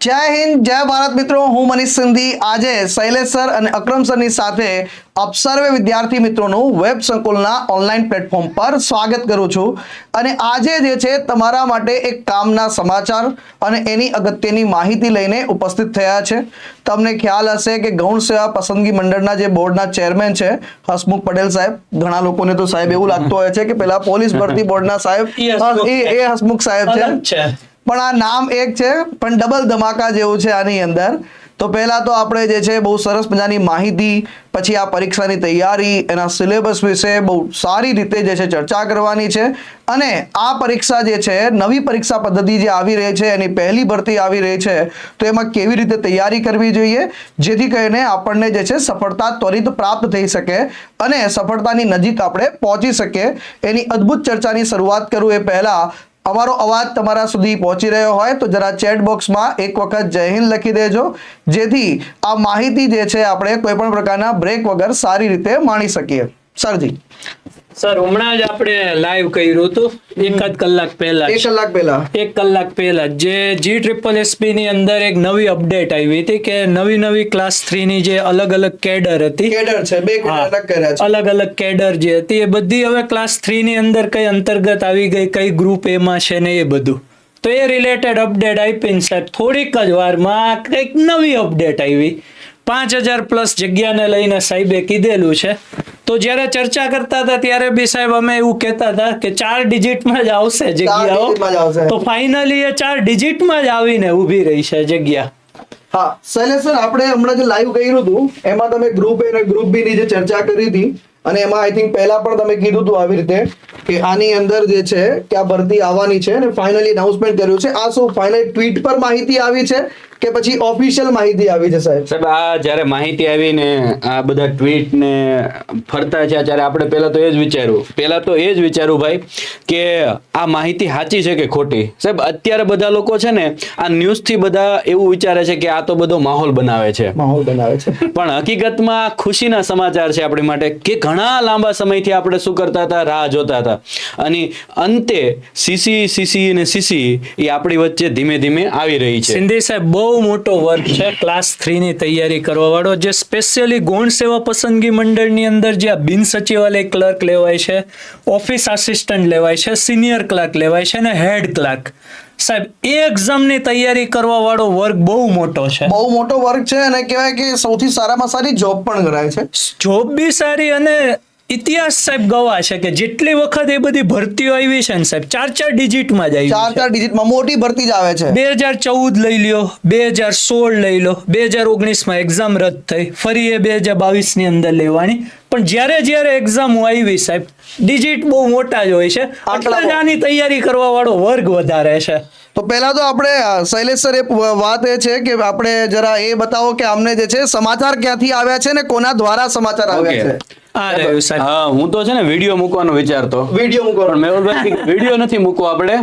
જય હિન્દ જય ભારત મિત્રો. હું મનીષ સિંધી. આજે શૈલેષ સર અને અક્રમ સરની સાથે અપસર્વે વિદ્યાર્થી મિત્રોનું વેબ સંકુલના ઓનલાઈન પ્લેટફોર્મ પર સ્વાગત કરું છું. અને આજે જે છે તમારા માટે એક કામના સમાચાર અને એની અગત્યની માહિતી લઈને ઉપસ્થિત થયા છે. તમને ખ્યાલ હશે કે ગૌણ સેવા પસંદગી મંડળના જે બોર્ડના ચેરમેન છે હસમુખ પટેલ સાહેબ ઘણા લોકોને તો સાહેબ એવું લાગતું હોય છે કે પેલા પોલીસ ભરતી બોર્ડના સાહેબ એ હસમુખ. એ એ હસમુખ સાહેબ છે. પણ આ નામ એક છે, પણ ડબલ ધમાકા જેવું છે આની અંદર. તો પહેલાં તો આપણે જે છે, બહુ સરસ મજાની માહિતી, પછી આ પરીક્ષાની તૈયારી, એના સિલેબસ વિશે બહુ સારી રીતે જે છે ચર્ચા કરવાની છે. અને આ પરીક્ષા જે છે, નવી પરીક્ષા પદ્ધતિ જે આવી રહી છે, એની પહેલી ભરતી આવી રહી છે, તો એમાં કેવી રીતે તૈયારી કરવી જોઈએ, જેથી કરીને આપણને જે છે સફળતા ત્વરિત પ્રાપ્ત થઈ શકે અને સફળતાની નજીક આપણે પહોંચી શકીએ. એની અદ્ભુત ચર્ચાની શરૂઆત કરું એ પહેલા અમારો અવાજ તમારા સુધી પહોંચી રહ્યો હોય તો જરા ચેટ બોક્સમાં એક વખત જય હિન્દ લખી દેજો. જેથી આ માહિતી જે છે, આપણે કોઈ પણ પ્રકારના બ્રેક વગર સારી રીતે માણી શકીએ. સરજી. સર હમણાં જ આપણે લાઈવ કર્યું હતું. એકાદ કલાક પહેલા એક કલાક પહેલા. એક કલાક પહેલા જે. જી ટ્રિપલ એસપી ની અંદર એક નવી અપડેટ આવી હતી કે નવી નવી ક્લાસ થ્રી ની જે અલગ અલગ કેડર હતી. કેડર છે બે અલગ કર્યા છે. અલગ અલગ કેડર જે હતી એ બધી હવે ક્લાસ થ્રી ની અંદર કઈ અંતર્ગત આવી ગઈ કઈ ગ્રુપ એમાં છે ને એ બધું. તો એ રિલેટેડ અપડેટ આપીને સાહેબ થોડીક જ વારમાં કંઈક નવી અપડેટ આવી. પાંચ હજાર પ્લસ જગ્યાને લઈને સાહેબે કીધેલું છે. તો જ્યારે ચર્ચા કરતા હતા ત્યારે બી સાહેબ અમે એવું કહેતા હતા કે ચાર ડિજિટમાં જ આવશે. જગ્યાઓ તો ફાઇનલી એ ચાર ડિજિટમાં જ આવીને ઊભી રહી છે જગ્યા. હા શૈલેષ સર આપણે હમણાં જે લાઈવ કર્યું હતું એમાં તમે ગ્રુપ એ અને ગ્રુપ બી ની જે ચર્ચા કરી હતી અને એમાં આઈ થિંક પહેલા પણ તમે કીધું હતું આવી રીતે કે આની અંદર જે છે કે આ ભરતી આવવાની છે અને ફાઇનલી અનાઉન્સમેન્ટ કર્યું છે. આ શું ફાઇનલ ટ્વીટ પર માહિતી આવી છે? કે પછી ઓફિશિયલ માહિતી આવી છે સાહેબ સાહેબ આ જ્યારે માહિતી આવી ને આ બધા ટ્વીટ ને ફરતા છે ત્યારે આપણે પહેલા તો એ જ વિચાર્યું. પહેલા તો એ જ વિચાર્યું ભાઈ કે આ માહિતી સાચી છે કે ખોટી? સાહેબ અત્યારે બધા લોકો છે ને આ ન્યૂઝથી બધા એવું વિચારે છે કે આ તો બધો માહોલ બનાવે છે. માહોલ બનાવે છે. પણ હકીકતમાં ખુશીના સમાચાર છે આપણી માટે કે ઘણા લાંબા સમયથી આપણે શું કરતા હતા? રાહ જોતા હતા. અને અંતે સીસી સીસી અને સીસી એ આપણી વચ્ચે ધીમે ધીમે આવી રહી છે. સિંધી સાહેબ બહુ મોટો વર્ગ છે. ક્લાસ થ્રીની તૈયારી કરવા વાળો જે સ્પેશિયલી ગૌણ સેવા પસંદગી મંડળની અંદર જે આ બિન સચિવાલય ક્લર્ક લેવાય છે ઓફિસ આસિસ્ટન્ટ લેવાય છે સિનિયર ક્લાર્ક લેવાય છે અને હેડ ક્લાર્ક સાહેબ એ એક્ઝામની તૈયારી કરવા વાળો વર્ગ બહુ મોટો છે. બહુ મોટો વર્ગ છે અને કહેવાય કે સૌથી સારામાં સારી જોબ પણ કરાય છે. જોબ બી સારી અને ઇતિહાસ સાહેબ ગવા છે કે જેટલી વખત એ બધી ભરતીઓ આવી છે ને સાહેબ ચાર ચાર ડિજિટમાં જ આવી ચાર ચાર ડિજિટમાં મોટી ભરતી જ આવે છે. બે હજાર ચૌદ લઈ લ્યો બે હજાર સોળ લઈ લો બે હજાર ઓગણીસમાં એક્ઝામ રદ થઈ ફરી એ બે હજાર બાવીસની અંદર લેવાની. પણ જ્યારે જ્યારે એક્ઝામ આવી સાહેબ ડિજિટ બહુ મોટા જ હોય છે. આટલા જ આની તૈયારી કરવા વાળો વર્ગ વધારે છે. તો પહેલા તો આપણે શૈલેષ સર એ વાત એ છે કે આપણે જરા એ બતાવો કે અમને જે છે સમાચાર ક્યાંથી આવ્યા છે ને કોના દ્વારા સમાચાર આવ્યા છે? હા હું તો છે ને વીડિયો મૂકવાનો વિચારતો. વીડિયો મૂકવાનો. મેહુલભાઈ વીડિયો નથી મૂકવો આપણે?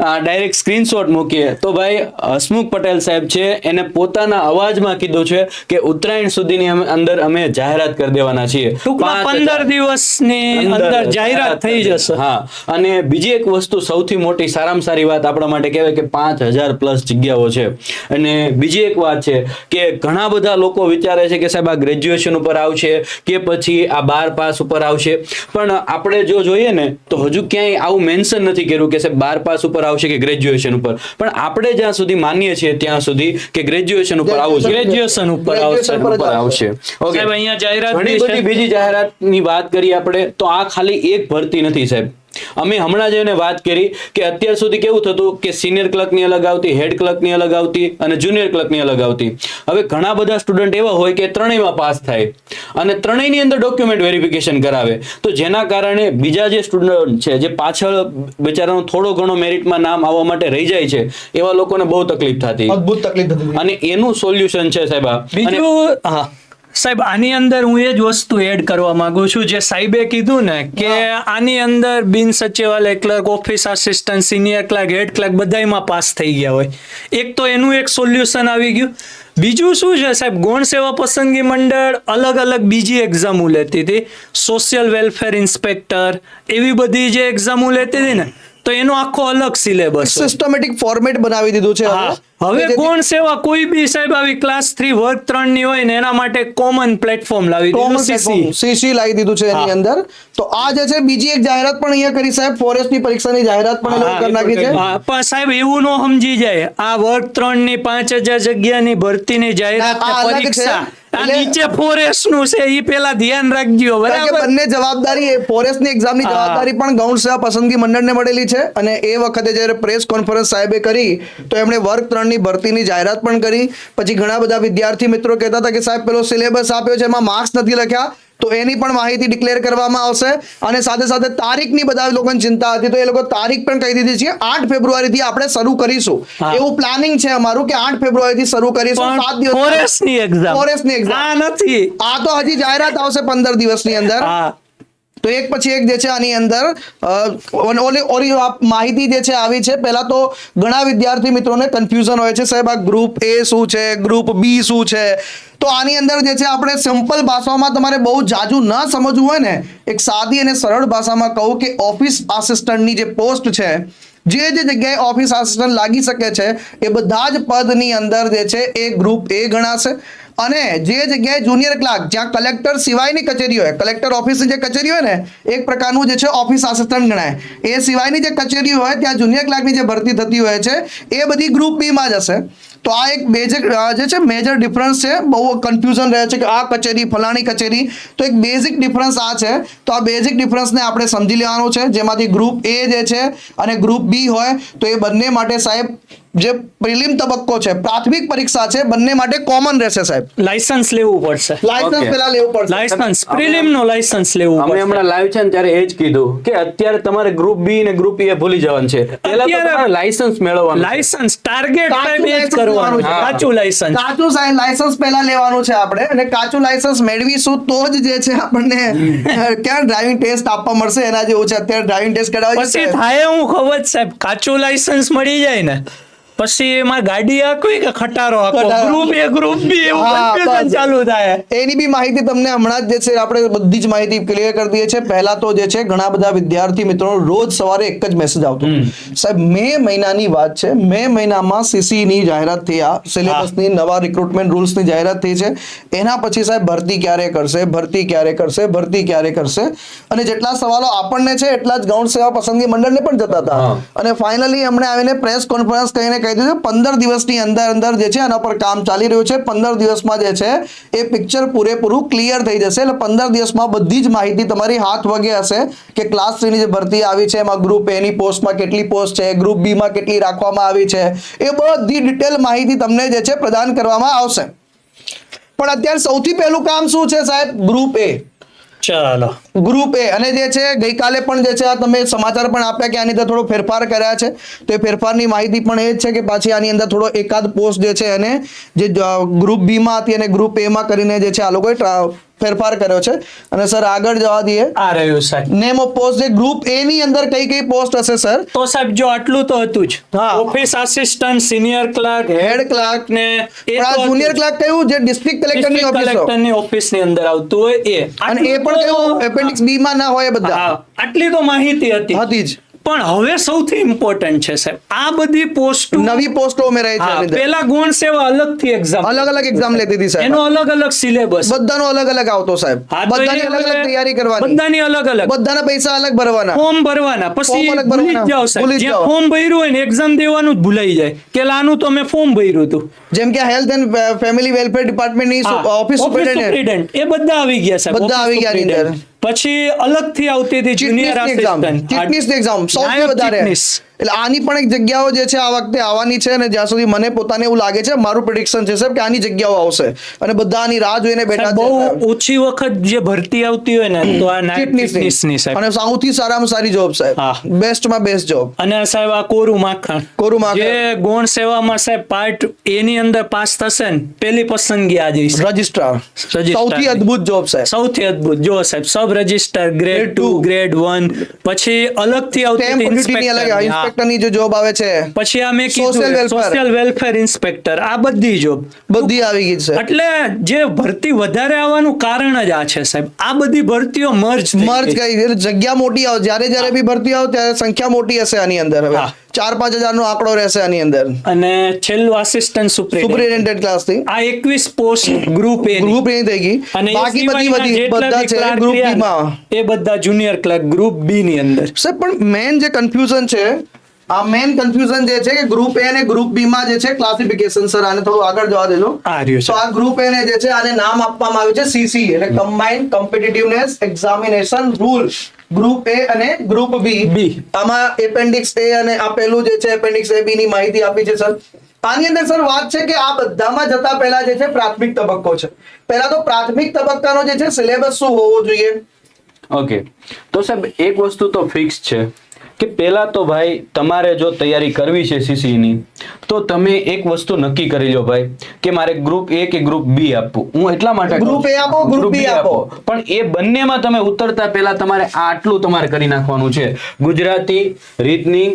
ડાયરેક્ટ સ્ક્રીનશોટ મૂકીએ. તો ભાઈ હસમુખ પટેલ સાહેબ છે એને પોતાના અવાજમાં કીધું છે કે ઉત્તરાયણ સુધીની અંદર અમે જાહેરાત કરી દેવાના છીએ. પંદર દિવસની અંદર જાહેરાત થઈ જશે. હા. અને બીજી એક વસ્તુ સૌથી મોટી સારામાં સારી વાત આપણા માટે કહેવાય કે પાંચ હજાર પ્લસ જગ્યાઓ છે. અને બીજી એક વાત છે કે ઘણા બધા લોકો વિચારે છે કે સાહેબ આ ગ્રેજ્યુએશન ઉપર આવશે કે પછી આ બાર પાસ ઉપર આવશે. પણ આપણે જો જોઈએ ને તો હજુ ક્યાંય આવું મેન્શન નથી કર્યું કે સાહેબ બાર પાસ ઉપર આવશે કે ગ્રેજ્યુએશન ઉપર. પણ આપણે જ્યાં સુધી માનીએ છીએ ત્યાં સુધી કે ગ્રેજ્યુએશન ઉપર આવવું ગ્રેજ્યુએશન ઉપર આવશે. ઓકે ઉપર આવશે. Okay. અહીંયા જાહેરાત બીજી જાહેરાતની વાત કરીએ આપણે તો આ ખાલી એક ભરતી નથી સાહેબ. અમે હમણાં જ એને વાત કરી કે અત્યાર સુધી કેવું થતું કે સિનિયર ક્લર્કની અલગ આવતી હેડ ક્લર્કની અલગ આવતી અને જુનિયર ક્લર્કની અલગ આવતી. હવે ઘણા બધા સ્ટુડન્ટ એવા હોય કે ત્રણેયમાં પાસ થાય અને ત્રણેયની અંદર ડોક્યુમેન્ટ વેરિફિકેશન કરાવે. તો જેના કારણે બીજા જે સ્ટુડન્ટ છે જે પાછળ બિચારાનો થોડો ઘણો મેરિટમાં નામ આવવા માટે રહી જાય છે એવા લોકોને બહુ તકલીફ થતી. અદ્ભુત તકલીફ અને એનું સોલ્યુશન છે સાહેબ બીજું હા. સાહેબ આની અંદર હું એ જ વસ્તુ એડ કરવા માંગુ છું જે સાહેબે કીધું ને કે આની અંદર બિન સચિવાલય clerk office assistant senior clerk head clerk બધાયમાં pass થઈ ગયા હોય. એક તો એનું એક સોલ્યુશન આવી ગયું. બીજું શું છે સાહેબ ગૌણ સેવા પસંદગી મંડળ અલગ અલગ બીજી એક્ઝામો લેતી હતી. સોશિયલ વેલફેર ઇન્સ્પેક્ટર એવી બધી જે એક્ઝામો લેતી હતી ને તો એનો આખો અલગ સિલેબસ સિસ્ટમેટિક ફોર્મેટ બનાવી દીધું છે હવે. કોણ સેવા કોઈ બી સાહેબ આવી ક્લાસ થ્રી વર્ગ ત્રણની હોય ને એના માટે કોમન પ્લેટફોર્મ લાવી દીધું સીસી સીસી લાવી દીધું છે એની અંદર. તો આ જે છે બીજી એક જાહેરાત પણ અહીંયા કરી સાહેબ ફોરેસ્ટની પરીક્ષાની જાહેરાત પણ કરી નાખી છે. પણ સાહેબ એવું નો સમજી જાય. આ વર્ગ ત્રણની પાંચ હજાર જગ્યાની ભરતીની જાહેરાતની છે. પરીક્ષા આ નીચે ફોરેસ્ટનું છે એ પેલા ધ્યાન રાખજો બરાબર? બંને જવાબદારી ફોરેસ્ટની એક્ઝામની ની જવાબદારી પણ ગૌણ સેવા પસંદગી મંડળને મળેલી છે અને એ વખતે જ્યારે પ્રેસ કોન્ફરન્સ સાહેબે કરી તો એમણે વર્ગ ત્રણની ભરતીની જાહેરાત પણ કરી. પછી ઘણા બધા વિદ્યાર્થી મિત્રો કહેતા હતા કે સાહેબ પેલો સિલેબસ આપ્યો છે એમાં માર્ક્સ નથી લખ્યા. તો એની પણ માહિતી ડિક્લેર કરવામાં આવશે. અને સાથે સાથે તારીખની બધા લોકોને ચિંતા હતી તો એ લોકો તારીખ પણ કહી દીધી છે આઠ ફેબ્રુઆરીથી આપણે શરૂ કરીશું. એવું પ્લાનિંગ છે અમારું કે આઠ ફેબ્રુઆરીથી શરૂ કરીશું સાત દિવસ ફોરેસ્ટની એક્ઝામ ફોરેસ્ટની એક્ઝામ આ નથી. આ તો હજી જાહેરાત આવશે પંદર દિવસની અંદર. તો એક પછી એક જે છે આની અંદર ઓલી- ઓલી માહિતી જે છે આવી છે. પહેલા તો ઘણા વિદ્યાર્થી મિત્રોને કન્ફ્યુઝન હોય છે સાહેબ આ ગ્રુપ એ શું છે ગ્રુપ બી શું છે? તો આની અંદર જે છે આપણે સિમ્પલ ભાષામાં તમારે બહુ જાજુ ન સમજવું હોય ને, એક સાદી અને સરળ ભાષામાં કહું કે ઓફિસ આસિસ્ટન્ટની જે પોસ્ટ છે, જે જે જગ્યાએ ઓફિસ આસિસ્ટન્ટ લાગી શકે છે, એ બધા જ પદની અંદર જે છે એ ગ્રુપ એ ગણાશે. અને જે જગ્યાએ જુનિયર ક્લાર્ક જ્યાં કલેક્ટર સિવાયની કચેરી હોય કલેક્ટર ઓફિસની જે કચેરી હોય ને, એક પ્રકારનું જે છે ઓફિસ આસિસ્ટન્ટ ગણાય. એ સિવાયની જે કચેરી હોય, ત્યાં જુનિયર ક્લાર્કની જે ભરતી થતી હોય છે, એ બધી ગ્રુપ બીમાં જ જશે તો આ એક બેઝિક જે છે મેજર ડિફરન્સ છે. બહુ કન્ફ્યુઝન રહે છે કે આ કચેરી ફલાણી કચેરી. તો એક બેઝિક ડિફરન્સ આ છે. તો આ બેઝિક ડિફરન્સને આપણે સમજી લેવાનું છે. જેમાંથી ગ્રુપ એ જે છે અને ગ્રુપ બી હોય તો એ બંને માટે સાહેબ જે પ્રિલિમ તબક્કો છે પ્રાથમિક પરીક્ષા છે બંને માટે કોમન રહેશે સાહેબ. લાયસન્સ લેવું પડશે. લાયસન્સ પહેલા લેવું પડશે. લાયસન્સ પ્રિલિમ નો લાયસન્સ લેવું અમે હમણાં લાઈવ છે ને ત્યારે એ જ કીધું કે અત્યારે તમારે ગ્રુપ બી ને ગ્રુપ એ ભૂલી જવાનું છે. પહેલા તો તમારે લાયસન્સ મેળવવાનું લાયસન્સ ટાર્ગેટ સાહેબ એ જ કરવાનું છે. કાચું લાયસન્સ કાચું લાયસન્સ પહેલા લેવાનું છે આપણે. અને કાચું લાયસન્સ મેળવીશું તો જ જે છે આપણને ક્યાં ડ્રાઇવિંગ ટેસ્ટ આપવા મળશે એના જેવું છે. અત્યારે ડ્રાઇવિંગ ટેસ્ટ કરાવી પછી થાય હું ખબર સાહેબ. કાચું લાયસન્સ મળી જાય ને. પછી એમાં ગાડી આખવી કે ખટારો આખો. ગ્રુપ એ ગ્રુપ બી એવું કન્ફ્યુઝન ચાલુ થાય. એની બી માહિતી તમને હમણાં જ જે છે આપણે બધી જ માહિતી ક્લિયર કરી દઈએ છે પહેલા તો જે છે ઘણા બધા વિદ્યાર્થી મિત્રો રોજ સવારે એક જ મેસેજ આવતો. સાહેબ મે મહિનાની વાત છે. મે મહિનામાં સીસી ની જાહેરાત થઈ. આ સિલેબસની નવા રિક્રુટમેન્ટ રૂલ્સની જાહેરાત થઈ છે. એના પછી સાહેબ ભરતી ક્યારે કરશે? ભરતી ક્યારે કરશે? ભરતી ક્યારે કરશે? અને જેટલા સવાલો આપણને છે એટલા જ ગૌણ સેવા પસંદગી મંડળને પણ જતા હતા. અને ફાઇનલી એમણે આવીને પ્રેસ કોન્ફરન્સ કહીને કહી દીધું પંદર દિવસની અંદર અંદર જે છે આના પર કામ ચાલી રહ્યું છે. પંદર દિવસમાં જે છે એ પિક્ચર પૂરેપૂરું ક્લિયર થઈ જશે. એટલે પંદર દિવસમાં બધી જ માહિતી તમારી હાથ વગે હશે કે ક્લાસ થ્રીની જે ભરતી આવી છે, એમાં ગ્રુપ એની પોસ્ટમાં કેટલી પોસ્ટ છે ગ્રુપ બીમાં કેટલી રાખવામાં આવી છે, એ બધી ડિટેલ માહિતી તમને જે છે પ્રદાન કરવામાં આવશે. પણ અત્યારે સૌથી પહેલું કામ શું છે સાહેબ? ગ્રુપ એ ચાલો. ગ્રુપ એ અને જે છે, ગઈકાલે પણ જે છે, આ તમે સમાચાર પણ આપ્યા કે આની અંદર થોડો ફેરફાર કર્યા છે. તો એ ફેરફારની માહિતી પણ એ જ છે કે પાછી આની અંદર થોડો એકાદ પોસ્ટ જે છે એને જે ગ્રુપ બી માં હતી અને ગ્રુપ એ માં કરીને જે છે, આ લોકોએ ફેરફાર કર્યો છે. અને સર આગળ જવા દઈએ. આ રહ્યું સર નેમ ઓફ પોસ્ટ જે ગ્રુપ એ ની અંદર કઈ કઈ પોસ્ટ હશે સર? તો સાહેબ જો આટલું તો હતું જ. હા. Office assistant senior clerk head clerk ને એ આ જુનિયર ક્લાર્ક કયું? જે ડિસ્ટ્રિક્ટ કલેક્ટરની ઓફિસ કલેક્ટરની ઓફિસની અંદર આવતું હોય એ. અને એ પણ કયું? એપેન્ડિક્સ બી માં ના હોય બધા. આટલી તો માહિતી હતી. હતી જ. પણ હવે સૌથી ઇમ્પોર્ટન્ટ છે સાહેબ આ બધી પોસ્ટ નવી પોસ્ટો ઉમેરાઈ છે. પેલા ગુણ સેવા અલગથી એક્ઝામ અલગ અલગ એક્ઝામ લેતી હતી સાહેબ. એનો અલગ અલગ સિલેબસ બધાનો અલગ અલગ આવતો સાહેબ. બધાની અલગ અલગ તૈયારી કરવાની. બધાની અલગ અલગ. બધાના પૈસા અલગ ભરવાના. ફોર્મ ભરવાના. પછી અલગ ભૂલી જાવ સાહેબ. જ્યાં ફોર્મ ભર્યું હોય ને એક્ઝામ દેવાનું જ ભૂલાઈ જાય. કે લાનું તો મેં ફોર્મ ભર્યું હતું. જેમ કે હેલ્થ એન્ડ ફેમિલી વેલફેર ડિપાર્ટમેન્ટની ઓફિસ office એ બધા આવી ગયા સાહેબ. બધા આવી ગયા અંદર. પછી અલગથી આવતી હતી જુનિયર આસિસ્ટન્ટ એક્ઝામ ચીટનીસની એક્ઝામ સૌથી વધારે. એટલે આની પણ એક જગ્યાઓ જે છે આ વખતે આવવાની છે અને જ્યાં સુધી મને પોતાને એવું લાગે છે મારું પ્રિડિક્શન છે સાહેબ કે આની જગ્યાઓ આવશે. અને બધા આની રાહ જોઈને બેઠા બહુ ઓછી વખત જે ભરતી આવતી હોય ને તો આ. ચીટનીસની સાહેબ. અને સૌથી સારામાં સારી જોબ સાહેબ. બેસ્ટમાં બેસ્ટ જોબ અને સાહેબ આ કોરું માખણ. કોરું માખણ. જે ગૌણ સેવામાં સાહેબ પાર્ટ એની અંદર પાસ થશે ને પેલી પસંદગી આ જઈશ રજિસ્ટ્રાર સૌથી અદ્ભુત જોબ સાહેબ. સૌથી અદ્ભુત. જો સાહેબ sub register grade Grade two grade one પછી અલગથી આવતી Stamp ઇન્સ્પેક્ટરની જે જોબ આવે છે. પછી આ મેં કીધું સોશિયલ વેલફેર ઇન્સ્પેક્ટર આ બધી જોબ બધી આવી ગઈ છે. એટલે જે ભરતી વધારે આવવાનું કારણ જ આ છે સાહેબ. આ બધી ભરતીઓ મર્જ મર્જ ગઈ. જગ્યા મોટી આવે. જ્યારે જ્યારે બી ભરતી આવે ત્યારે સંખ્યા મોટી હશે આની અંદર હવે. ચાર પાંચ હજાર નો આંકડો રહેશે આની અંદર. અને છેલ્લું આસિસ્ટન્ટ સુપ્રિન્ટેન્ડન્ટ ક્લાસથી આ એકવીસ post group A group A થઈ ગઈ. અને બાકી બધી બધી બધા છે ગ્રુપ બી માં. એ બધા જુનિયર ક્લાર્ક ગ્રુપ બી ની અંદર. સર પણ મેન જે કન્ફ્યુઝન છે આ મેન કન્ફ્યુઝન જે છે કે ગ્રુપ એ અને ગ્રુપ બી માં જે છે ક્લાસિફિકેશન સર આને થોડું આગળ જવા દેજો. તો આ ગ્રુપ એ ને જે છે આને નામ આપવામાં આવ્યું છે સીસી એટલે combined competitiveness examination rule group A અને ગ્રુપ બી બી આમાં એપેન્ડિક્સ એ અને આ પેલું જે છે એપેન્ડિક્સ એ બી ની માહિતી આપી છે સર આની અંદર સર વાત છે કે આ બધામાં જતા પહેલા જે છે પ્રાથમિક તબક્કો છે. પહેલા તો પ્રાથમિક તબક્કાનો જે છે સિલેબસ શું હોવો જોઈએ? ઓકે તો સાહેબ એક વસ્તુ તો ફિક્સ છે. કે પહેલા તો ભાઈ તમારે જો તૈયારી કરવી છે સીસીની તો તમે એક વસ્તુ નક્કી કરી લો ભાઈ કે મારે ગ્રુપ એ કે ગ્રુપ બી આપવું. હું એટલા માટે ગ્રુપ એ આપો, ગ્રુપ બી આપો. પણ એ બંનેમાં તમે ઉતરતા પહેલા તમારે આટલું તમારે કરી નાખવાનું છે. ગુજરાતી રીતની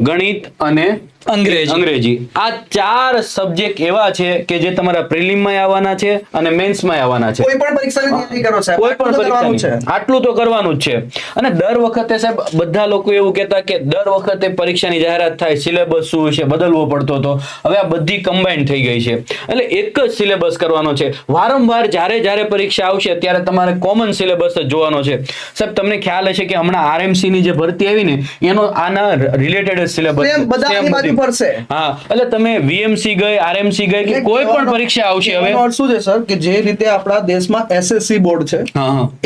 ગણિત અને અંગ્રેજી. અંગ્રેજી. આ ચાર સબ્જેક્ટ એવા છે કે જે તમારા પ્રિલિમમાં આવવાના છે અને મેન્સમાં આવવાના છે. કોઈ પણ પરીક્ષાની તૈયારી કરો સાહેબ. કોઈ પણ કરવાનું છે. પરીક્ષાની. આટલું તો કરવાનું જ છે. અને દર વખતે સાહેબ બધા લોકો એવું કહેતા કે દર વખતે પરીક્ષાની જાહેરાત થાય સિલેબસ શું છે બદલવો પડતો હતો. હવે આ બધી કમ્બાઈન થઈ ગઈ છે. એટલે એક જ સિલેબસ કરવાનો છે. વારંવાર જ્યારે જ્યારે પરીક્ષા આવશે ત્યારે તમારે કોમન સિલેબસ જ જોવાનો છે. સાહેબ તમને ખ્યાલ હશે કે હમણાં આરએમસી ની જે ભરતી આવી ને એનો આના રિલેટેડ સિલેબસ બધા પડશે. હા એટલે તમે વીએમસી ગઈ આરએમસી ગઈ કે કોઈ પણ પરીક્ષા આવશે હવે. શું છે સર? કે જે રીતે આપણા દેશમાં એસએસસી બોર્ડ છે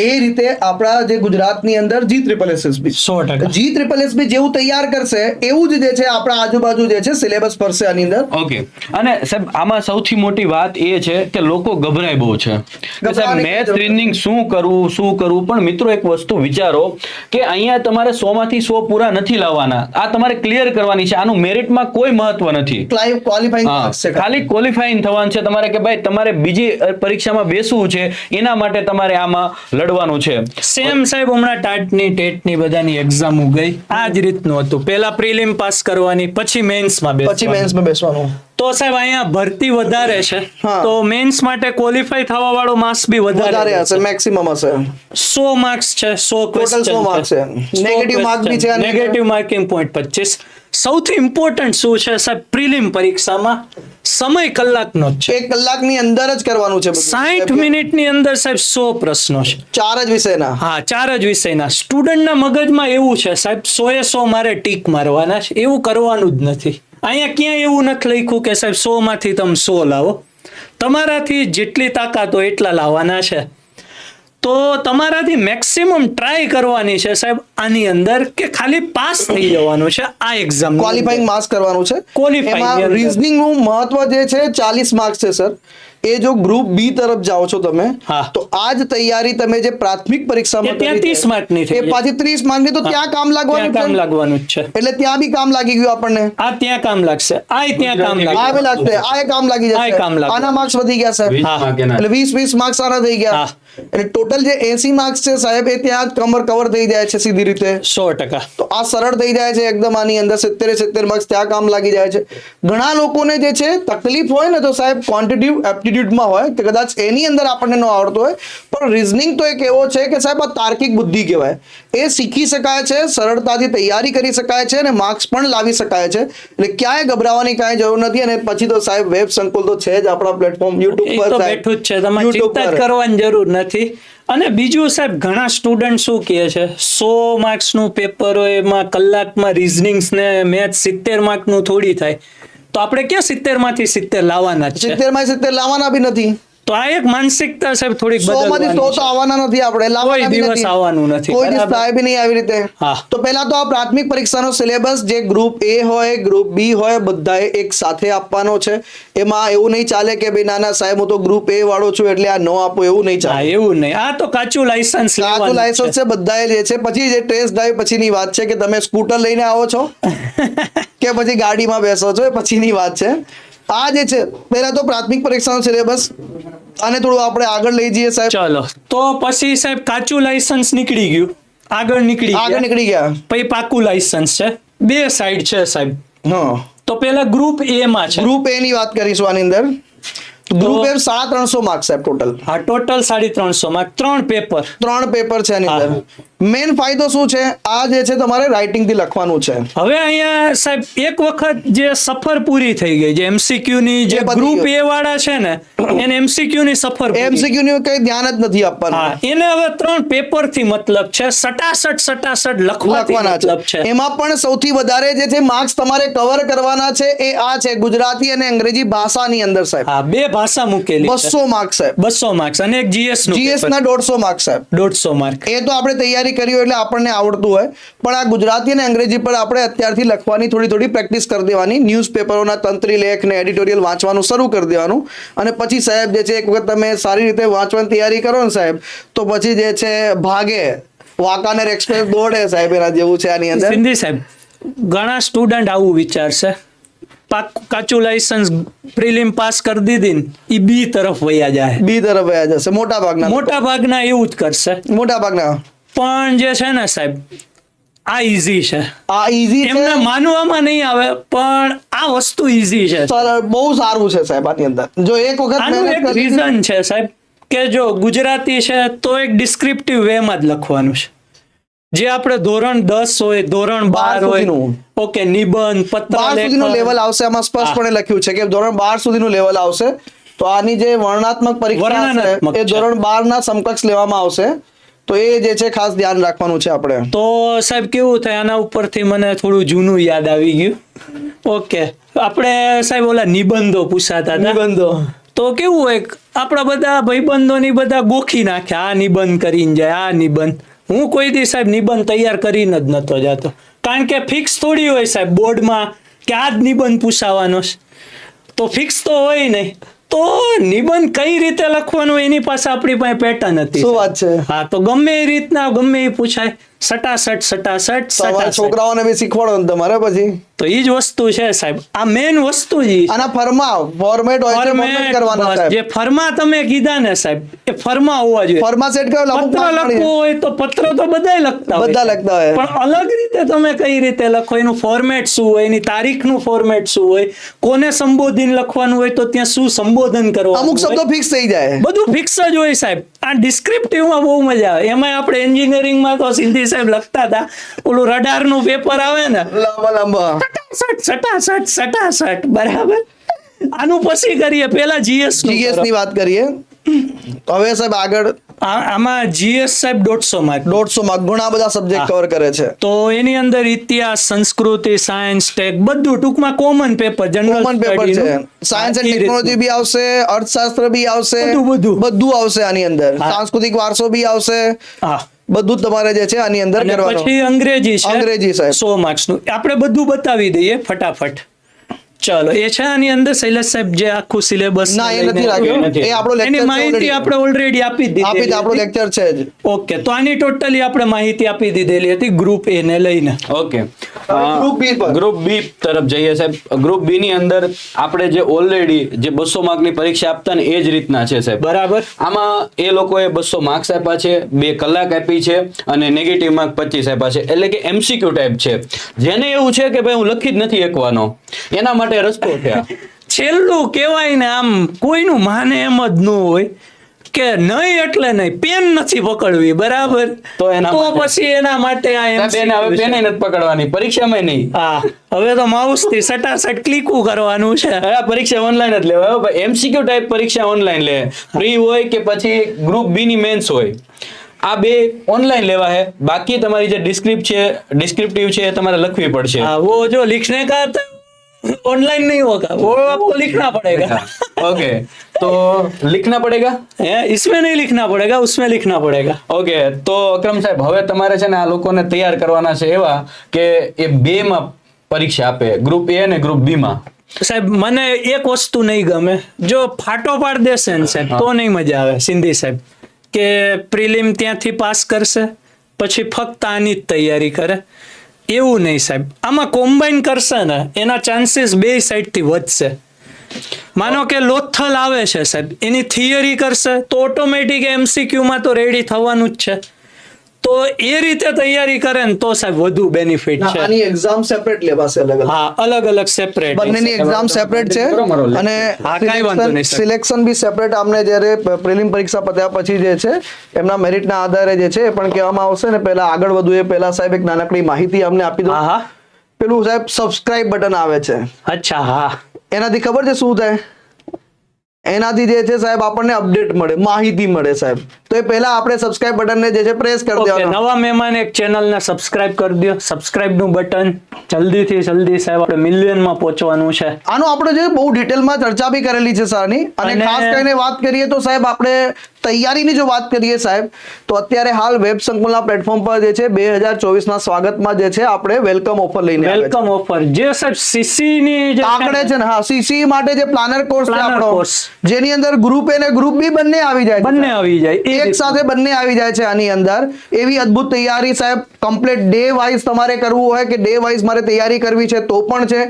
એ રીતે આપણા જે ગુજરાતની અંદર જી ટ્રિપલ એસએસબી સો ટકા. જી ટ્રિપલ એસબી જેવું તૈયાર કરશે એવું જ જે છે આપણા આજુબાજુ જે છે સિલેબસ પડશે આની અંદર. ઓકે. અને સાહેબ આમાં સૌથી મોટી વાત એ છે કે લોકો ગભરાય બહુ છે. સાહેબ મેથ જરૂર શું કરવું શું કરવું? પણ મિત્રો એક વસ્તુ વિચારો કે અહીંયા તમારે સો માંથી સો પૂરા નથી લાવવાના. આ તમારે ક્લિયર કરવાની છે. આનું મેરિટમાં કોઈ મહત્વ નથી. ખાલી ક્વોલિફાઈંગ થવાનું છે તમારે કે ભાઈ તમારે બીજી પરીક્ષામાં બેસવું છે એના માટે તમારે આમાં લડવાનું છે. સેમ સાહેબ હમણાં ટાટની ટેટની બધાની એક્ઝામ ગઈ. આ જ રીતનું હતું. પહેલા પ્રિલિમ પાસ કરવાની પછી મેન્સમાં પછી મેન્સમાં બેસવાનું. તો સાહેબ અહીંયા ભરતી વધારે છે. તો મેન્સ માટે ક્વોલિફાઈ થવા વાળો માર્ક્સ બી વધારે હશે મેક્સિમમ હશે. સો માર્ક્સ છે સો ક્વેશ્ચન 100 માર્ક્સ છે. નેગેટિવ માર્ક બી છે. નેગેટિવ માર્કિંગ પોઈન્ટ પચીસ સૌથી ઇમ્પોર્ટન્ટ શું છે સાહેબ? પ્રિલિમ પરીક્ષામાં સમય કલાકનો છે. એક કલાકની અંદર જ કરવાનું છે સાઠ મિનિટની અંદર સાહેબ સો પ્રશ્નો છે. ચાર જ વિષયના. હા ચાર જ વિષયના. સ્ટુડન્ટના મગજમાં એવું છે સાહેબ સો એ સો મારે ટીક મારવાના છે. એવું કરવાનું જ નથી. અહીંયા ક્યાંય એવું નથી લખ્યું કે સાહેબ સો માંથી તમે સો લાવો. તમારાથી જેટલી તાકાત હોય એટલા લાવવાના છે. તો તમારાથી મેક્સિમમ ટ્રાય કરવાની છે સાહેબ આની અંદર કે ખાલી પાસ થઈ જવાનું છે આ એક્ઝામ ક્વોલિફાઈંગ માર્ક્સ કરવાનું છે. ક્વોલિફાઈંગ રિઝનિંગનું મહત્વ જે છે ચાલીસ માર્ક્સ છે સર એ જો ગ્રુપ બી તરફ જાઓ છો તમે તો આ જ તૈયારી તમે જે પ્રાથમિક પરીક્ષામાં એ ત્યાં 30 માર્કની થઈ એ પાછી ત્રીસ માર્કની તો ત્યાં કામ લાગવાનું ત્યાં કામ લાગવાનું છે. એટલે ત્યાં બી કામ લાગી ગયું આપણને? આ ત્યાં કામ લાગશે. આ ત્યાં કામ લાગશે. આ કામ લાગી જશે. આના માર્ક્સ વધી ગયા છે. એટલે વીસ વીસ માર્ક્સ આના થઈ ગયા. એટલે ટોટલ જે એસી માર્ક્સ છે સાહેબ એ ત્યાં જ કમર કવર થઈ જાય છે સીધી રીતે. સો ટકા. તો આ સરળ થઈ જાય છે એકદમ આની અંદર સિત્તેર સિત્તેર માર્ક્સ ત્યાં કામ લાગી જાય છે. ઘણા લોકોને જે છે તકલીફ હોય ને તો સાહેબ ક્વોન્ટિટિવ એપ્ટિટ્યુડમાં હોય કે કદાચ એની અંદર આપણને ન આવડતું હોય પણ રિઝનિંગ તો એક એવો છે કે સાહેબ આ તાર્કિક બુદ્ધિ કહેવાય. એ શીખી શકાય છે સરળતાથી તૈયારી કરી શકાય છે અને માર્ક્સ પણ લાવી શકાય છે. એટલે ક્યાંય ગભરાવાની કાંઈ જરૂર નથી અને પછી તો સાહેબ વેબ સંકુલ તો છે જ આપણા પ્લેટફોર્મ યુટ્યુબ પર તો. બેઠું જ છે. તમારે ચિંતા કરવાની જરૂર નથી. અને બીજું સાહેબ, ઘણા સ્ટુડન્ટ શું કહે છે? સો માર્ક્સનું પેપર હોય, એમાં કલાકમાં રિઝનિંગ્સ ને મેથ સિત્તેર માર્કનું થોડી થાય. તો આપણે ક્યાં સિત્તેરમાંથી સિત્તેર લાવવાના છે? સિત્તેરમાં સિત્તેર લાવવાના બી નથી. તો આ એક માનસિકતા સાહેબ થોડીક બદલવાની તો છે. આવવાના નથી આપણે લાવવાના કોઈ દિવસ આવવાનું નથી, કોઈ દિવસ થાય બી નહીં આવી રીતે. તો પહેલા તો આ પ્રાથમિક પરીક્ષાનો સિલેબસ જે ગ્રુપ એ હોય ગ્રુપ બી હોય બધાએ એક સાથે આપવાનો છે. એમાં એવું નહીં ચાલે કે ભાઈ ના ના સાહેબ હું તો ગ્રુપ એ વાળો છું એટલે આ નો આપું એવું નહીં ચાલે. એવું નહીં. આ તો કાચું લાયસન્સ કાચું લાયસન્સ છે. બધાએ જે છે. પછી જે ટેસ્ટ ડ્રાઈવ પછીની વાત છે કે તમે સ્કૂટર લઈને આવો છો? કે પછી ગાડીમાં બેસો છો? એ પછીની વાત છે. આ જે છે પહેલા તો પ્રાથમિક પરીક્ષાનો સિલેબસ અને થોડું આપણે આગળ લઈ જઈએ સાહેબ. ચલો તો પછી સાહેબ કાચું લાયસન્સ નીકળી ગયું. આગળ નીકળી આગળ નીકળી ગયા. પછી પાકું લાયસન્સ છે. બે સાઈડ છે સાહેબ. હા. તો પહેલા ગ્રુપ એ માં છે. ગ્રુપ એ ની વાત કરીશું આની અંદર. ગ્રુપ એ સાડા ત્રણસો માર્ક્સ સાહેબ ટોટલ હા ટોટલ સાડી ત્રણસો માં ત્રણ પેપર ત્રણ પેપર છે આની અંદર. મેઇન ફાયદો શું છે? આ જે છે તમારે રાઇટિંગથી લખવાનું છે. હવે અહીંયા સાહેબ એક વખત જે સફર પૂરી થઈ ગઈ જે એમસીક્યુ ની જે ગ્રુપ એ વાળા છે ને એને એમસીક્યુ ની સફર એમસીક્યુ ની કઈ ધ્યાન જ નથી આપવાનું. એને હવે ત્રણ પેપરથી મતલબ છે સટાસટ સટાસટ લખવાના મતલબ છે. એમાં પણ સૌથી વધારે જે છે માર્ક્સ તમારે કવર કરવાના છે એ આ છે ગુજરાતી અને અંગ્રેજી ભાષાની અંદર સાહેબ. હા બે ભાષા મૂકેલી બસો માર્ક્સ સાહેબ. બસો માર્ક્સ અને એક જીએસનું જીએસ ના દોઢસો માર્ક્સ સાહેબ. દોઢસો માર્ક એ તો આપણે તૈયારી કરી હોય એટલે આપણને આવડતું હોય. પણ આ ગુજરાતી અને અંગ્રેજી પર આપણે અત્યારથી લખવાની થોડી થોડી પ્રેક્ટિસ કરી દેવાની. ન્યૂઝપેપરોના તંત્રી લેખ ને એડિટોરિયલ વાંચવાનું શરૂ કરી દેવાનું. અને પછી સાહેબ જે છે એક વખત તમે સારી રીતે વાંચવાની તૈયારી કરો ને સાહેબ તો પછી જે છે ભાગે. વાંકાનેર એક્સપ્રેસ દોડે સાહેબ એના જેવું છે આની અંદર. સિંધી સાહેબ ઘણા સ્ટુડન્ટ આવું વિચારશે. કાચું લાયસન્સ પ્રિલિમ પાસ કરી દીધી ને એ બી તરફ વયા જાય. બી તરફ વયા જશે મોટા ભાગના મોટા ભાગના એવું જ કરશે. મોટા ભાગના પણ જે છે ને સાહેબ આ ઈઝી છે. આ ઈઝી છે? એમને માનવામાં નહીં આવે પણ આ વસ્તુ ઈઝી છે. સરળ બહુ સારું છે સાહેબ આની અંદર. જો એક વખત આનું એક રીઝન છે સાહેબ કે જો ગુજરાતી છે તો એક ડિસ્ક્રિપ્ટિવ વે માં જ લખવાનું છે. જે આપણે ધોરણ દસ હોય ધોરણ બાર હોય ઓકે નિબંધ પત્ર સુધીનું લેવલ આવશે આમાં સ્પષ્ટપણે લખ્યું છે કે ધોરણ બાર સુધીનું લેવલ આવશે. તો આની જે વર્ણનાત્મક પરીક્ષા છે એ ધોરણ બાર ના સમકક્ષ લેવામાં આવશે. તો એ જે છે ખાસ ધ્યાન રાખવાનું છે આપણે. તો સાહેબ કેવું થાય? આના ઉપરથી મને થોડું જૂનું યાદ આવી ગયું. ઓકે. આપણે સાહેબ ઓલા નિબંધો પૂછાતા નિબંધો. તો કેવું હોય આપણા બધા ભાઈબંધોની બધા ગોખી નાખે આ નિબંધ કરીને જાય આ નિબંધ. હું કોઈ દી સાહેબ નિબંધ તૈયાર કરીને જ નતો જતો. કારણ કે ફિક્સ થોડી હોય સાહેબ બોર્ડમાં કે આ જ નિબંધ પૂછાવાનો છે. તો ફિક્સ તો હોય નહીં. તો નિબંધ કઈ રીતે લખવાનું એની પાસે આપણી પાસે પેટર્ન હતી શું વાત છે? હા તો ગમે એ રીતના ગમે એ પૂછાય. સટાસટ સટાસટ. છોકરાઓને બી શીખવાડો ને તમારે પછી. તો એ જ વસ્તુ છે સાહેબ. આ મેન વસ્તુ જ આના ફરમા ફોર્મેટ હોય ફોર્મેટ કરવાના સાહેબ. જે ફરમા તમે કીધા ને સાહેબ એ ફરમા હોવા જોઈએ. ફરમા સેટ કરો પત્ર લખવું. હોય તો પત્ર તો બધાય લખતા હોય. બધા લખતા હોય. પણ અલગ રીતે તમે કઈ રીતે લખો? એનું ફોર્મેટ શું હોય? એની તારીખનું ફોર્મેટ શું હોય? કોને સંબોધન લખવાનું હોય તો ત્યાં શું સંબોધન કરવાનું અમુક. શબ્દો ફિક્સ થઈ જાય. બધું ફિક્સ જ હોય સાહેબ. આ ડિસ્ક્રિપ્ટિવમાં બહુ મજા આવે. એમાં આપણે એન્જિનિયરિંગમાં તો સિંધી સાહેબ લખતા હતા. ઓલું રડારનું પેપર આવે ને. લાંબા લાંબા. સટાસટ સટાસટ સટાસટ બરાબર? આનું પછી કરીએ પેલા જીએસ જીએસની વાત કરીએ. હવે સાહેબ આગળ આમાં જીએસ સાહેબ દોઢસો માર્ક. દોઢસો માર્ક. ઘણા બધા સબ્જેક્ટ કવર કરે છે. તો એની અંદર ઇતિહાસ સંસ્કૃતિ સાયન્સ ટેક બધું ટૂંકમાં common paper general common paper છે. સાયન્સ એન્ડ ટેકનોલોજી બી આવશે અર્થશાસ્ત્ર બી આવશે બધું, બધું. બધું આવશે આની અંદર. સાંસ્કૃતિક વારસો બી આવશે. હા. બધું તમારે જે છે આની અંદર પછી અંગ્રેજી છે અંગ્રેજી, સાહેબ. સો માર્ક્સનું. આપણે બધું બતાવી દઈએ ફટાફટ. ચલો એ છે આની અંદર શૈલેષ સાહેબ જે આખું સિલેબસ ના એ નથી રાખ્યું એ આપણો એની માહિતી આપણે ઓલરેડી આપી દીધી આપી આપણો લેક્ચર છે જ. ઓકે તો આની ટોટલી આપણે માહિતી આપી દીધેલી હતી ગ્રુપ એ ને લઈને. ઓકે. ગ્રુપ બી પર. ગ્રુપ બી તરફ જઈએ સાહેબ. ગ્રુપ બી ની અંદર આપણે જે ઓલરેડી જે બસો માર્કની પરીક્ષા આપતા ને એ જ રીતના છે સાહેબ. બરાબર. આમાં એ લોકોએ 200 માર્ક્સ આપ્યા છે બે કલાક આપી છે અને નેગેટિવ માર્ક પચીસ આપ્યા છે. એટલે કે એમસીક્યુ ટાઈપ છે. જેને એવું છે કે ભાઈ હું લખી જ નથી એકવાનો એના માટે સામે રસ્તો છેલ્લું કહેવાય ને આમ કોઈનું માને એમ જ ન હોય કે નહીં એટલે નહીં પેન નથી પકડવી બરાબર? તો એના તો પછી એના માટે આ બેન હવે પેન નથી પકડવાની પરીક્ષામાં નહીં. હા હવે તો માઉસથી સટાસટ ક્લિકું કરવાનું છે. હવે પરીક્ષા ઓનલાઈન જ લેવાય. હવે એમસીક્યુ ટાઈપ પરીક્ષા ઓનલાઈન લે. ફ્રી હોય કે પછી ગ્રુપ બી ની મેન્સ હોય. આ બે ઓનલાઈન લેવા હે બાકી તમારી જે ડિસ્ક્રિપ્ટ છે ડિસ્ક્રિપ્ટિવ છે એ તમારે લખવી પડશે. હા વો જો લિખને કા ऑनलाइन नहीं होगा वो आपको लिखना पड़ेगा ओके तो लिखना पड़ेगा है इसमें नहीं लिखना पड़ेगा उसमें लिखना पड़ेगा ઓકે તો અક્રમ સાહેબ હવે તમારે છે ને આ લોકોને તૈયાર કરવાના છે એવા કે એ બે માં પરીક્ષા આપે ગ્રુપ એ અને ગ્રુપ બી માં સાહેબ મને એક વસ્તુ નહીં ગમે જો ફાટો પાડ દેશે ને સાહેબ તો નહીં મજા આવે સિંધી સાહેબ કે પ્રિલિમ ત્યાંથી પાસ કરશે પછી ફક્ત આની જ તૈયારી કરે એવું નહીં સાહેબ. આમાં કોમ્બાઈન કરશે ને, એના ચાન્સીસ બે સાઈડથી વધશે. માનો કે લોથલ આવે છે સાહેબ. એની થિયરી કરશે તો ઓટોમેટિક એમસીક્યુમાં તો રેડી થવાનું જ છે. તો એ રીતે તૈયારી કરે ને તો સાહેબ વધુ બેનિફિટ છે. આની એક્ઝામ સેપરેટ લેવાશે અલગ અલગ. હા અલગ અલગ સેપરેટ બંનેની એક્ઝામ સેપરેટ છે અને હા, કાંઈ વાંધો નહીં, સિલેક્શન બી સેપરેટ આમને જ્યારે પ્રિલિમ પરીક્ષા પત્યા પછી જે છે એમના મેરિટના આધારે જે છે એ પણ કહેવામાં આવશે ને પહેલા આગળ વધુ એ પહેલા સાહેબ એક નાનકડી માહિતી અમને આપી દો. હા હા. પેલું સાહેબ સબસ્ક્રાઇબ બટન આવે છે. અચ્છા હા. એનાથી ખબર છે શું થાય? એનાથી જે છે સાહેબ આપણને અપડેટ મળે માહિતી મળે સાહેબ. તો એ પહેલા આપણે સબસ્ક્રાઇબ બટનને જે છે પ્રેસ કરી દેવાનું. નવા મહેમાન એક ચેનલને સબસ્ક્રાઇબ કરી દો. સબસ્ક્રાઇબનું બટન જલ્દીથી જલ્દી સાહેબ આપણે મિલિયનમાં પહોંચવાનું છે. આનો આપણે જે બહુ ડિટેલમાં ચર્ચા બી કરેલી છે સારની અને ખાસ કરીને વાત કરીએ તો સાહેબ આપણે તૈયારીની જો વાત કરીએ સાહેબ તો અત્યારે હાલ વેબ સંકુલના પ્લેટફોર્મ પર જે છે બે હજાર ચોવીસના સ્વાગતમાં જે છે આપણે વેલકમ ઓફર લઈને વેલકમ ઓફર જે સાહેબ સીસી ની જે આંકડે છે ને હા સીસી માટે જે પ્લાનર કોર્સ છે આપણો જેની અંદર ગ્રુપ એ ને ગ્રુપ બી બંને આવી જાય બંને આવી જાય. એક સાથે બંને આવી જાય છે આની અંદર. એવી અદ્ભુત તૈયારી સાહેબ કમ્પ્લીટ ડે વાઇઝ તમારે કરવું હોય કે ડે વાઇઝ મારે તૈયારી કરવી છે તો પણ છે.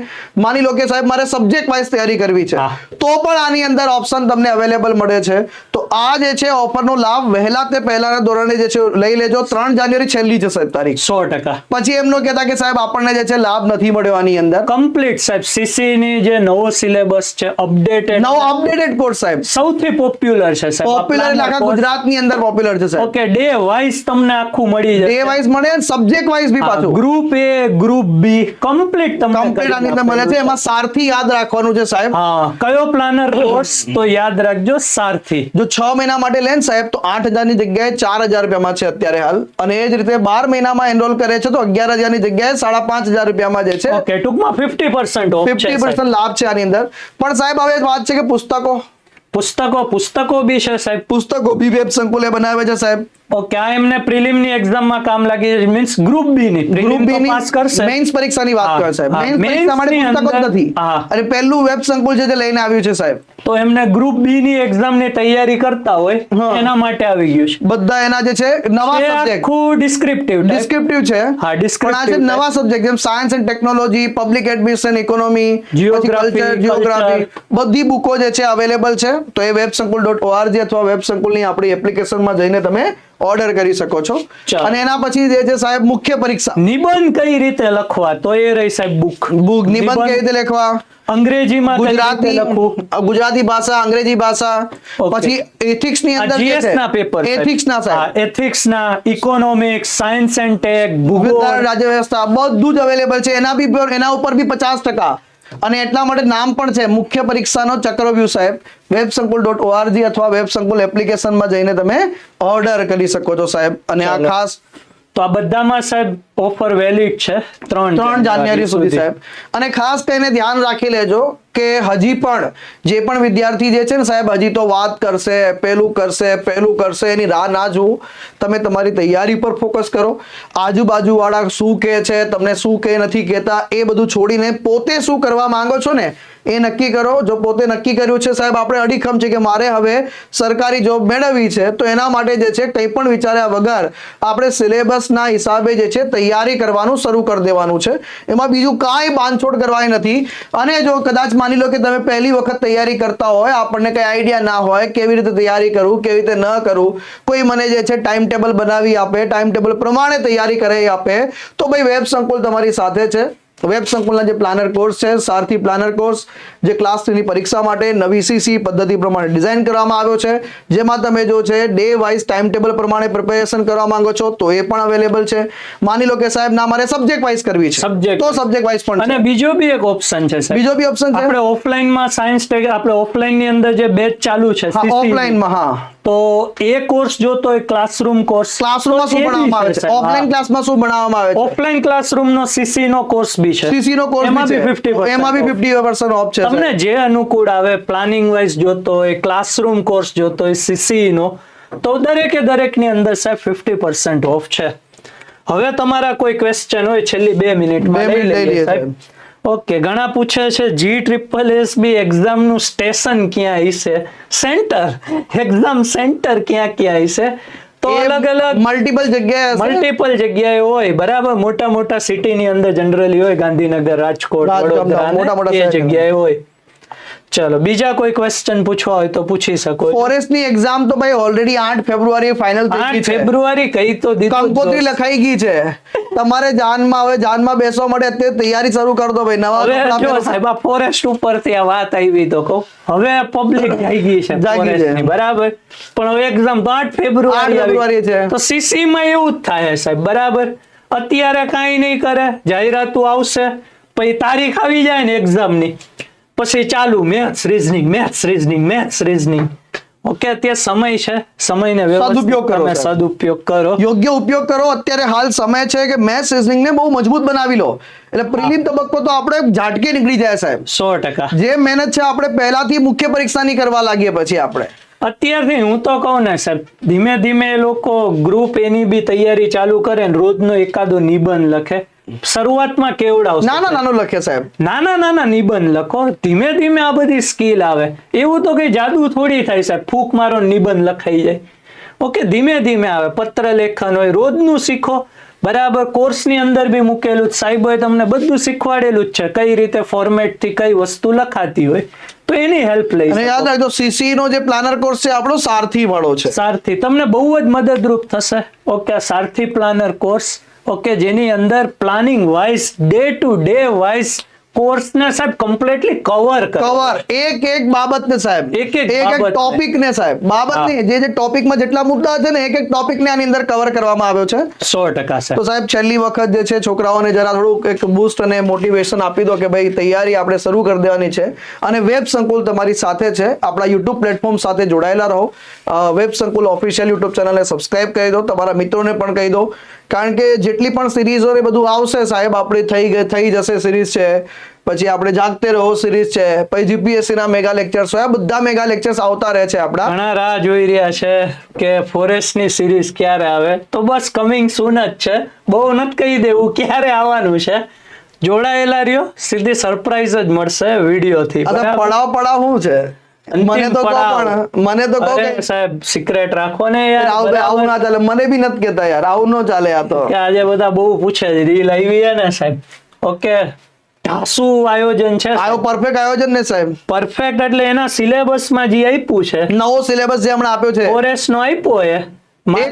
માની લો કે સાહેબ મારે સબ્જેક્ટ વાઇઝ તૈયારી કરવી છે. તો પણ આની અંદર ઓપ્શન તમને અવેલેબલ મળે છે. તો આ જે છે ઓફરનો લાભ વહેલા તે પહેલાના ધોરણે જે છે લઈ લેજો. ત્રણ જાન્યુઆરી છેલ્લી છે સાહેબ તારીખ. સો ટકા. પછી એમનો કહેતા કે સાહેબ આપણને જે છે લાભ નથી મળ્યો આની અંદર. કમ્પ્લીટ સાહેબ સીસી ની જે નવો સિલેબસ છે અપડેટેડ નવો અપડેટેડ કોર્સ સાહેબ. સૌથી પોપ્યુલર છે સાહેબ. પોપ્યુલર આખા ગુજરાતની અંદર પોપ્યુલર છે સાહેબ. ઓકે ડે વાઇઝ તમને આખું મળી ડે વાઇઝ મળે સબ્જેક્ટ વાઇઝ બી પાછું. Group A group B complete તમને કમ્પ્લીટ આની અંદર મળે છે. એમાં સારથી યાદ રાખવાનું છે સાહેબ. હા કયો પ્લાનર કોર્સ તો યાદ રાખજો સારથી. જો 6 મહિના માટે લે ને સાહેબ તો આઠ હજારની જગ્યાએ ચાર હજાર રૂપિયામાં છે અત્યારે હાલ. અને એ જ રીતે બાર મહિનામાં એનરોલ કરે છે તો અગિયાર હજારની જગ્યાએ સાડા પાંચ હજાર રૂપિયામાં જે છે ઓકે ટૂંકમાં ફિફ્ટી પર્સન્ટ ઓફ છે ફિફ્ટી સાહેબ. પર્સન્ટ લાભ છે આની અંદર. પણ સાહેબ હવે વાત છે કે પુસ્તકો પુસ્તકો પુસ્તકો બી છે સાહેબ. પુસ્તકો બી વેબ સંકુલે બનાવે છે સાહેબ. ઓકે આ એમને પ્રિલિમની એક્ઝામમાં કામ લાગી મીન્સ ગ્રુપ બી ની. ગ્રુપ બી પાસ કરશે. વાત સાહેબ પરીક્ષા માટે ની પુસ્તકો જ નથી. અને પહેલું વેબ સંકુલ છે જે લઈને આવ્યું છે સાહેબ. તો એમને ગ્રુપ બી ની એક્ઝામની તૈયારી કરતા હોય એના માટે આવી ગયું છે. બધા એના જે છે નવા સબ્જેક્ટ આખું ડિસ્ક્રિપ્ટિવ ડિસ્ક્રિપ્ટિવ છે. હા, descriptive આ નવા સબ્જેક્ટ જેમ science and technology public admission economy culture geography બધી બુકો જે છે અવેલેબલ છે. તો એ વેબ સંકુલ ડોટ ઓઆરજી અથવા વેબ સંકુલની આપણી એપ્લિકેશનમાં જઈને તમે ઓર્ડર કરી શકો છો. અને એના પછી જે છે સાહેબ મુખ્ય પરીક્ષા. નિબંધ કઈ રીતે લખવા? તો એ રહી સાહેબ બુક બુક નિબંધ કઈ રીતે લખવા? અંગ્રેજીમાં ગુજરાતી લખવું? ગુજરાતી ભાષા અંગ્રેજી ભાષા પછી એથિક્સની અંદર જે છે ના પેપર એથિક્સ ના સાહેબ. એથિક્સ ના ઇકોનોમિક્સ સાયન્સ એન્ડ ટેક ભૂગોળ રાજ્ય વ્યવસ્થા બધું જ અવેલેબલ છે. એના બી એના ઉપર બી પચાસ ટકા. અને એટલા માટે નામ પણ છે મુખ્ય પરીક્ષાનો ચક્રવ્યૂહ સાહેબ. વેબ સંકુલ ડોટ ઓઆરજી અથવા વેબ સંકુલ એપ્લિકેશનમાં જઈને તમે ઓર્ડર કરી શકો છો સાહેબ. અને આ ખાસ તો આ બધામાં સાહેબ ઓફર વેલિડ છે ત્રણ ત્રણ જાન્યુઆરી સુધી. સાહેબ. અને ખાસ કરીને ધ્યાન રાખી લેજો કે હજી પણ જે પણ વિદ્યાર્થી જે છે ને સાહેબ, હજી તો વાત કરશે, પેલું કરશે પેલું કરશે, એની રાહ ના જુઓ. તમે તમારી તૈયારી પર ફોકસ કરો. આજુબાજુ વાળા શું કહે છે, તમને શું કહે નથી કહેતા, એ બધું છોડીને પોતે શું કરવા માંગો છો ને, એ નક્કી કરો. જો પોતે નક્કી કર્યું છે, સાહેબ, આપણે અડીખમ છે કે મારે હવે સરકારી જોબ મેળવવી છે, તો એના માટે જે છે, કંઈ પણ વિચાર્યા વગર આપણે સિલેબસના હિસાબે જે છે, તૈયારી કરવાનું શરૂ કરી દેવાનું છે. એમાં બીજું કાંઈ બાંધછોડ કરવાની નથી. અને જો કદાચ માની લો કે તમે પહેલી વખત તૈયારી કરતા હોય, આપણને કઈ આઈડિયા ના હોય કેવી રીતે તૈયારી કરવું, કેવી રીતે ન કરવું, કોઈ મને જે છે ટાઈમ ટેબલ બનાવી આપે ટાઈમ ટેબલ પ્રમાણે તૈયારી કરાવી આપે, તો ભાઈ વેબ સંકુલ તમારી સાથે છે. વેબ સંકુલના જે પ્લાનર કોર્સ છે સારથી પ્લાનર કોર્સ જે ક્લાસ થ્રીની પરીક્ષા માટે નવી સીસી પદ્ધતિ પ્રમાણે ડિઝાઇન કરવામાં આવ્યો છે જેમાં તમે જો છે ડે વાઇઝ ટાઈમ ટેબલ પ્રમાણે પ્રિપેરેશન કરવા માંગો છો તો એ પણ અવેલેબલ છે. માની લો કે સાહેબ ના મારે સબ્જેક્ટ વાઇઝ કરવી છે સબ્જેક્ટ તો સબ્જેક્ટ વાઇઝ પણ અને બીજો બી એક ઓપ્શન છે બીજો બી ઓપ્શન છે? આપણે ઓફલાઈનમાં સાયન્સ ટેક આપણે ઓફલાઈનની અંદર જે બેચ ચાલુ છે હા માં હા. તો એ કોર્સ જોતો હોય ક્લાસરૂમ કોર્સ ક્લાસરૂમમાં શું ભણાવવામાં આવે છે ઓફલાઈન ક્લાસમાં શું ભણાવવામાં આવે છે? ઓફલાઈન ક્લાસરૂમ નો સીસી નો કોર્સ બી છે. સીસી નો કોર્સ એમાં બી બી 50% એમાં બી 50% ઓફ છે તમને જે અનુકૂળ આવે પ્લાનિંગ વાઇઝ જોતો હોય ક્લાસરૂમ કોર્સ જોતો હોય સીસી નો તો દરેકે દરેકની અંદર સાહેબ ફિફ્ટી પર્સન્ટ ઓફ છે. હવે તમારા કોઈ ક્વેશ્ચન હોય છેલ્લી બે મિનિટ બે મિનિટ લઈ લઈએ સાહેબ. ઓકે ઘણા પૂછે છે જી ટ્રિપલ એસ બી એક્ઝામનું સ્ટેશન ક્યાં હશે સેન્ટર એક્ઝામ સેન્ટર ક્યાં ક્યાં હશે તો અલગ અલગ મલ્ટિપલ જગ્યાએ. મલ્ટિપલ જગ્યાએ હોય બરાબર? મોટા મોટા સિટી ની અંદર જનરલી હોય ગાંધીનગર રાજકોટ રાજકોટ, વડોદરા મોટા મોટા જગ્યાએ હોય. ચલો બીજા કોઈ ક્વેશ્ચન પૂછવા હોય તો પૂછી શકો ફોરેસ્ટની એક્ઝામ તો ભાઈ ઓલરેડી 8 ફેબ્રુઆરી ફાઇનલ થઈ ગઈ છે. ફેબ્રુઆરી કઈ તો દીધું કંકોત્રી લખાઈ ગઈ છે. તમારે જાનમાં હવે જાનમાં બેસવા માટે અત્યારે તૈયારી શરૂ કર દો ભાઈ નવા જો સાહેબ ફોરેસ્ટ ઉપરથી આ વાત આવી તો કહું. હવે પબ્લિક જાગી ગઈ છે. forest ની, બરાબર? પણ હવે એક્ઝામ તો આઠ ફેબ્રુઆરી આઠ ફેબ્રુઆરી છે. તો સીસી માં એવું જ થાય સાહેબ બરાબર? અત્યારે કાંઈ નહીં કરે જાહેરાતો આવશે. પછી તારીખ આવી જાય ને એક્ઝામની. પછી ચાલુ maths reasoning maths reasoning maths reasoning okay અત્યારે સમય છે સમયને સદુપયોગ કરો, તમે સદુપયોગ કરો. યોગ્ય ઉપયોગ કરો. અત્યારે હાલ સમય છે કે મેથ્સ રીઝનિંગ ને બહુ મજબૂત બનાવી લો. એટલે પ્રિલિમ તબક્કો તો આપણે ઝાટકે નીકળી જાય સાહેબ. સો ટકા. જે મહેનત છે આપણે પહેલાથી મુખ્ય પરીક્ષાની કરવા લાગીએ પછી આપણે. અત્યારથી હું તો કહું ને સાહેબ ધીમે ધીમે એ લોકો ગ્રુપ એની બી તૈયારી ચાલુ કરે ને રોજનો એકાદો નિબંધ લખે. શરૂઆતમાં કેવડાવશો? નાના નાનો લખે સાહેબ. નાના નાના નિબંધ લખો. ધીમે ધીમે આ બધી સ્કિલ આવે. એવું તો કઈ જાદુ થોડી થાય સાહેબ. ફૂક મારો નિબંધ લખાઈ જાય. ઓકે ધીમે ધીમે આવે. પત્ર લેખન હોય રોજનું શીખો. બરાબર કોર્સની અંદર બી મૂકેલું જ. સાહેબોએ તમને બધું શીખવાડેલું જ છે. કઈ રીતે ફોર્મેટથી કઈ વસ્તુ લખાતી હોય. તો એની હેલ્પ લઈ અને. યાદ રાખજો સીસી નો જે પ્લાનર કોર્સ છે આપણો સારથી વાળો છે. સારથી. તમને બહુ જ મદદરૂપ થશે. Okay Sarathi planner course okay જેની અંદર planning wise day to day wise કોર્સને સાહેબ કમ્પ્લીટલી કવર કવર એક એક બાબત ને સાહેબ. એક એક એક ટોપિક ને સાહેબ. બાબત હા. નહીં જે જે ટોપિકમાં જેટલા મુદ્દા છે ને એક એક ટોપિક ને આની અંદર કવર કરવામાં આવ્યો છે. સો ટકા તો સાહેબ સાહેબ છેલ્લી વખત જે છે છોકરાઓને જરા થોડુંક એક બૂસ્ટ અને મોટિવેશન આપી દો કે ભાઈ તૈયારી આપણે શરૂ કરી દેવાની છે. અને વેબ સંકુલ તમારી સાથે છે. આપણા યુટ્યુબ પ્લેટફોર્મ સાથે જોડાયેલા રહો. વેબ સંકુલ ઓફિશિયલ યુટ્યુબ ચેનલને સબસ્ક્રાઇબ કરી દો. તમારા મિત્રોને પણ કહી દો. કારણ કે જેટલી પણ સિરીઝો ને બધું આવશે સાહેબ. આપણી થઈ ગઈ થઈ જશે સિરીઝ છે. પછી આપણે જાગતે રહો સિરીઝ છે. પછી જીપીએસસી ના મેગા લેક્ચર્સ હોય. બધા મેગા લેક્ચર્સ આવતા રહે છે આપણા. ઘણા રાહ જોઈ રહ્યા છે કે ફોરેસ્ટની સિરીઝ ક્યારે આવે. તો બસ કમિંગ સૂન જ છે. બહુ નથી કહી દેવું ક્યારે આવવાનું છે. જોડાયેલા રહ્યો. સીધી સરપ્રાઈઝ જ મળશે વીડિયો થી? પડાવ પડાવ શું છે? મને તો કહો પણ મને તો કહો કે સાહેબ સિક્રેટ રાખો ને યાર આવું આવું ના ચાલે મને બી નથી કેતા યાર આવું નો ચાલે આ તો. આજે બધા બહુ પૂછે છે રીલ આવી છે ને સાહેબ. ઓકે ઢાસુ આયોજન છે આયો પરફેક્ટ આયોજન ને સાહેબ. પરફેક્ટ એટલે એના સિલેબસમાં જે આપ્યું છે નવો સિલેબસ જે હમણાં આપ્યો છે. ઓરેસ નો આપ્યો છે મને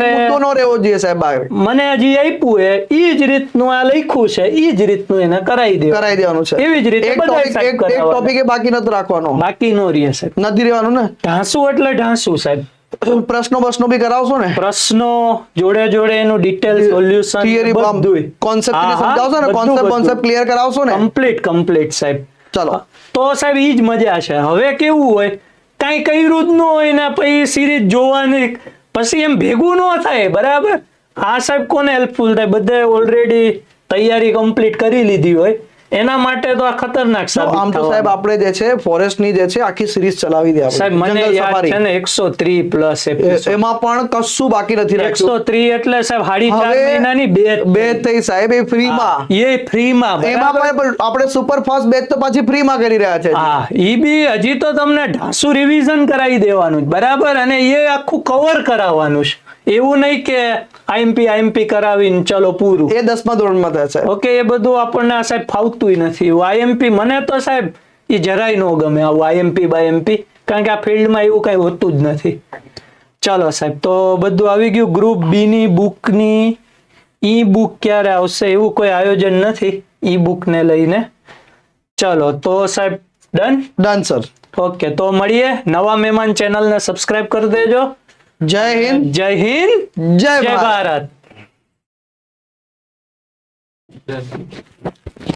હજી આપ્યું છે ઈ જ રીતનું આ લખ્યું છે ઈ જ રીતનું એને કરાવી દે કરાઈ દેવાનું છે. એવી જ રીતે એક ટોપિક સાહેબ એક એક કરાવવાના. ટોપિક એ બાકી નથી રાખવાનો. બાકી નો રહે સાહેબ. નથી રહેવાનું ને? ઢાંસુ એટલે ઢાંસુ સાહેબ. પ્રશ્નો પ્રશ્નો બી કરાવશો ને? પ્રશ્નો જોડે જોડે એનું ડિટેલ સોલ્યુશન થિયરી કોન્સેપ્ટ સમજાવશો ને? કોન્સેપ્ટ કોન્સેપ્ટ ક્લિયર કરાવશો ને? કમ્પ્લીટ કમ્પ્લીટ સાહેબ. ચલો. તો સાહેબ ઈ જ મજા છે. હવે કેવું હોય? કાંઈ કર્યું જ ન હોય ને પછી સિરીઝ જોવાની પછી એમ ભેગું ન થાય, બરાબર? આ સાહેબ કોને હેલ્પફુલ થાય? બધે ઓલરેડી તૈયારી કમ્પ્લીટ કરી લીધી હોય. એના માટે તો આ ખતરનાક સાબિત આમ તો સાહેબ આપણે જે છે ફોરેસ્ટની જે છે આખી સિરીઝ ચલાવી દે આપણે. સાહેબ મને યાદ છે ને એકસો ત્રી પ્લસ એ- એમાં પણ કશું બાકી નથી રાખ્યું. ત્રી એટલે સાહેબ હાડી ચાર મહિનાની બે બે થઈ સાહેબ એ ફ્રીમાં. એ ફ્રીમાં એમાં પણ આપણે સુપર ફાસ્ટ બેચ તો પાછી ફ્રીમાં કરી રહ્યા છે. હા ઈ બી હજી તો તમને ઢાસુ રિવિઝન કરાવી દેવાનું બરાબર? અને એ આખું કવર કરાવવાનું છે એવું નહીં કે આઈએમપી આઈએમપી કરાવીને ચલો પૂરું. એ દસમા ધોરણમાં છે ઓકે એ બધું આપણને સાહેબ ફાવતું નથી. આઈએમપી મને તો સાહેબ એ જરાય ન ગમે આવું આઈએમપી બાયએમપી કારણ કે આ ફિલ્ડમાં એવું કઈ હોતું જ નથી. ચાલો સાહેબ તો બધું આવી ગયું. ગ્રુપ બી ની બુકની. ઈ બુક ક્યારે આવશે એવું કોઈ આયોજન નથી ઈ બુકને લઈને. ચલો તો સાહેબ ડન? Done sir. ઓકે તો મળીએ. નવા મહેમાન ચેનલને સબસ્ક્રાઇબ કરી દેજો. જય હિન્દ. જય હિન્દ. જય ભારત.